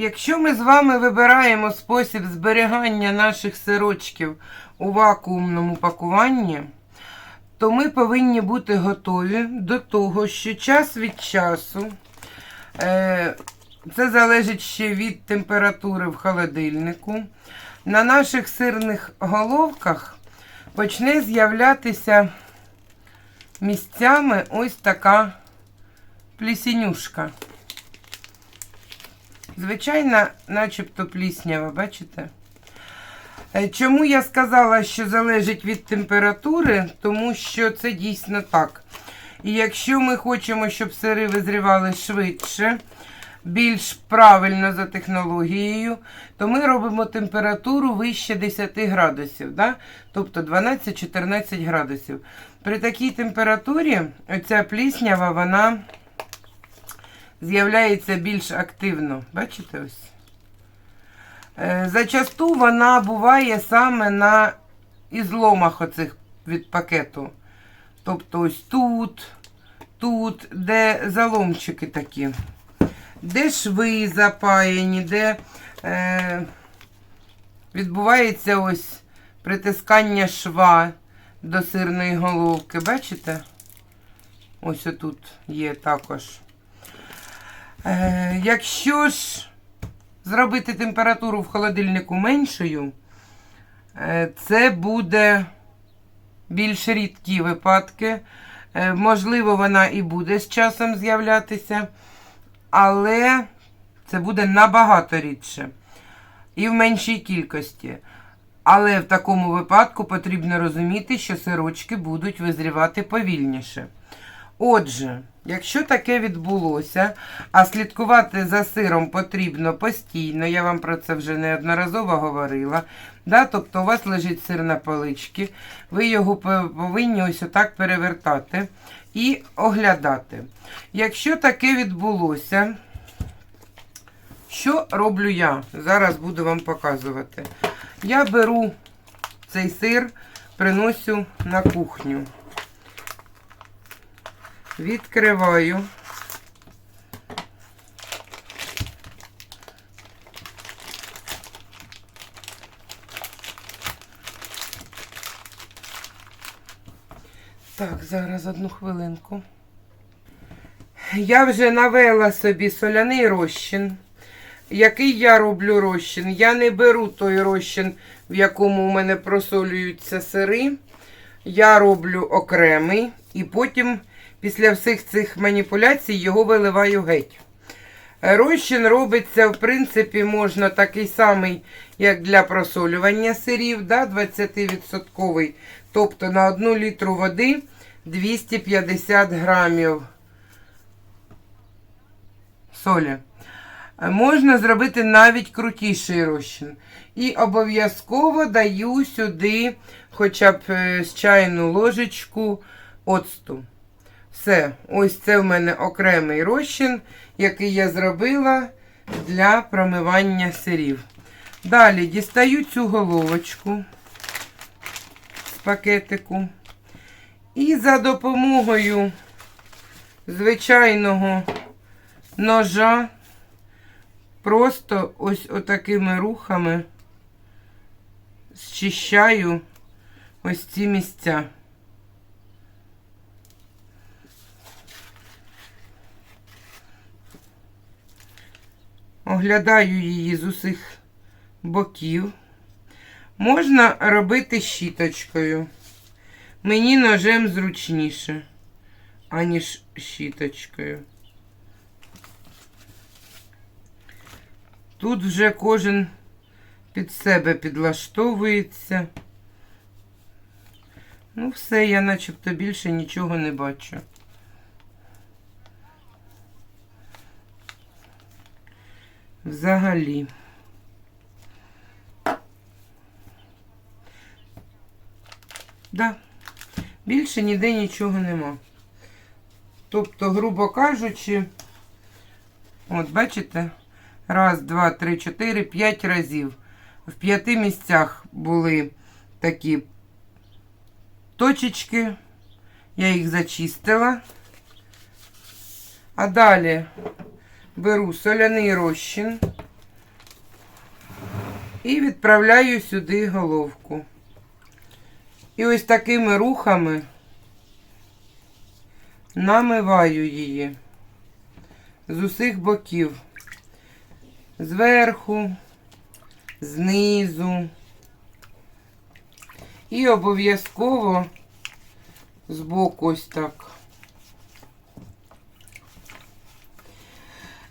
Якщо ми з вами вибираємо спосіб зберігання наших сирочків у вакуумному пакуванні, то ми повинні бути готові до того, що час від часу, е, це залежить ще від температури в холодильнику, на наших сирних головках почне з'являтися місцями ось така плісінюшка. Звичайна, начебто пліснява, бачите? Е, Чому я сказала, що залежить від температури? Тому що це дійсно так. І якщо ми хочемо, щоб сири визрівали швидше, більш правильно за технологією, то ми робимо температуру вище 10 градусів, да? тобто 12-14 градусів. При такій температурі оця пліснява, вона з'являється більш активно. Бачите ось? Е, Зачасту вона буває саме на ізломах оцих від пакету. Тобто ось тут, тут, де заломчики такі, де шви запаяні, де е, відбувається ось притискання шва до сирної головки. Бачите? Ось отут є також. Е, якщо ж зробити температуру в холодильнику меншою, е, це буде більш рідкі випадки. Е, можливо, вона і буде з часом з'являтися, але це буде набагато рідше і в меншій кількості. Але в такому випадку потрібно розуміти, що сирочки будуть визрівати повільніше. Отже, якщо таке відбулося, а слідкувати за сиром потрібно постійно, я вам про це вже неодноразово говорила. Да? Тобто у вас лежить сир на поличці, ви його повинні ось отак перевертати і оглядати. Якщо таке відбулося, що роблю я? Зараз буду вам показувати. Я беру цей сир, приносю на кухню. Відкриваю. Так, зараз одну хвилинку. Я вже навела собі соляний розчин. Який я роблю розчин? Я не беру той розчин, в якому у мене просолюються сири. Я роблю окремий і потім після всіх цих маніпуляцій його виливаю геть. Розчин робиться, в принципі, можна такий самий, як для просолювання сирів, да, 20%. Тобто на 1 літру води 250 грамів солі. Можна зробити навіть крутіший розчин. І обов'язково даю сюди хоча б е, з чайну ложечку оцту. Все, ось це в мене окремий розчин, який я зробила для промивання сирів. Далі дістаю цю головочку з пакетику. І за допомогою звичайного ножа просто ось отакими рухами зчищаю ось ці місця. Оглядаю її з усіх боків. Можна робити щіточкою. Мені ножем зручніше, аніж щіточкою. Тут вже кожен під себе підлаштовується. Ну, все, я начебто більше нічого не бачу. Взагалі. Да, більше ніде нічого нема. Тобто, грубо кажучи, от бачите, Раз, два, три, чотири, п'ять разів. В п'яти місцях були такі точечки. Я їх зачистила. А далі беру соляний розчин і відправляю сюди головку. І ось такими рухами намиваю її з усіх боків. Зверху, знизу. І обов'язково збоку ось так.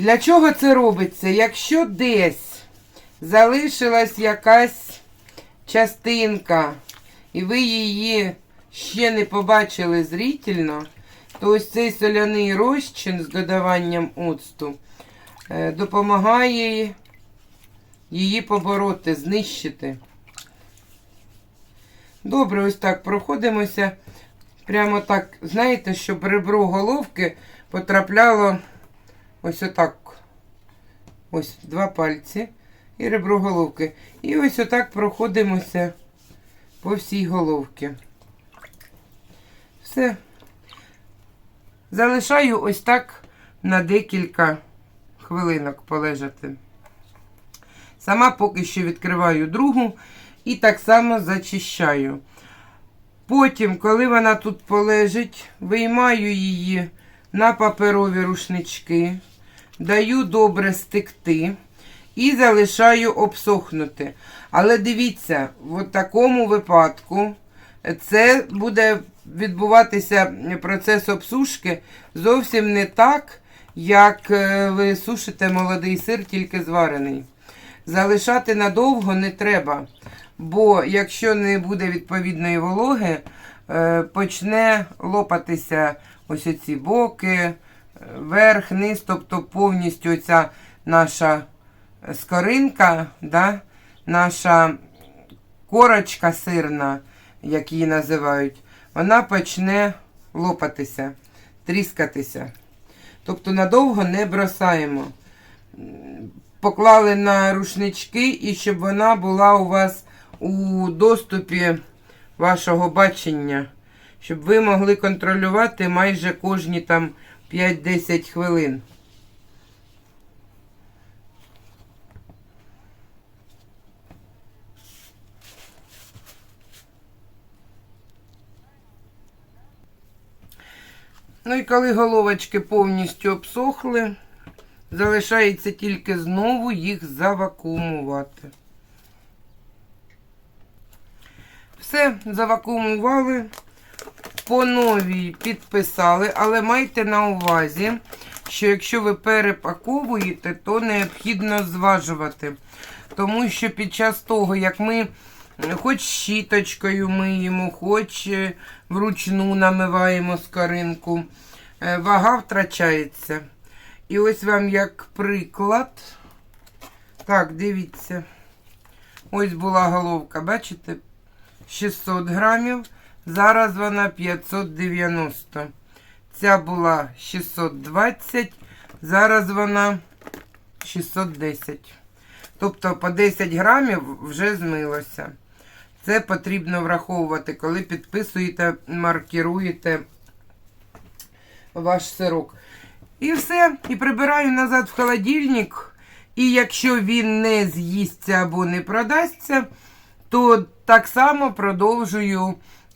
Для чого це робиться? Якщо десь залишилась якась частинка, і ви її ще не побачили зрительно, то ось цей соляний розчин з додаванням оцту е, допомагає її побороти, знищити. Добре, ось так проходимося. Прямо так, знаєте, щоб ребро головки потрапляло ось отак. Ось два пальці і ребро головки. І ось отак проходимося по всій головці. Все. Залишаю ось так на декілька хвилинок полежати. Сама поки що відкриваю другу і так само зачищаю. Потім, коли вона тут полежить, виймаю її на паперові рушнички, даю добре стекти і залишаю обсохнути. Але дивіться, в такому випадку це буде відбуватися процес обсушки зовсім не так, як е, ви сушите молодий сир, тільки зварений. Залишати надовго не треба, бо якщо не буде відповідної вологи, е, почне лопатися ось оці боки, верх, низ, тобто повністю ця наша скоринка, да, наша корочка сирна, як її називають, вона почне лопатися, тріскатися. Тобто надовго не бросаємо. Поклали на рушнички і щоб вона була у вас у доступі вашого бачення, щоб ви могли контролювати майже кожні там 5-10 хвилин. Ну і коли головочки повністю обсохли, залишається тільки знову їх завакуумувати. Все, завакуумували, по новій підписали, але майте на увазі, що якщо ви перепаковуєте, то необхідно зважувати. Тому що під час того, як ми хоч щіточкою миємо, хоч е, вручну намиваємо скоринку, е, вага втрачається. І ось вам як приклад. Так, дивіться. Ось була головка, бачите? 600 грамів. Зараз вона 590. Ця була 620, зараз вона 610. Тобто по 10 грамів вже змилося. Це потрібно враховувати, коли підписуєте, маркіруєте ваш сирок. І все. І прибираю назад в холодильник. І якщо він не з'їсться або не продасться, то так само продовжую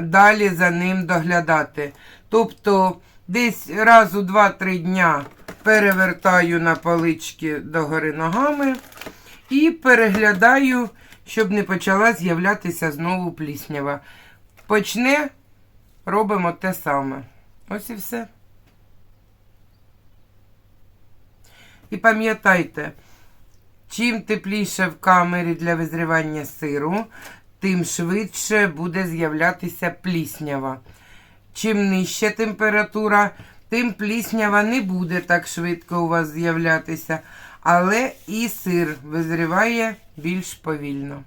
далі за ним доглядати. Тобто, десь раз у 2-3 дня перевертаю на палички догори ногами і переглядаю, щоб не почала з'являтися знову пліснява. Почне, робимо те саме. Ось і все. І пам'ятайте, чим тепліше в камері для визрівання сиру, тим швидше буде з'являтися пліснява. Чим нижча температура, тим пліснява не буде так швидко у вас з'являтися, але і сир визріває більш повільно.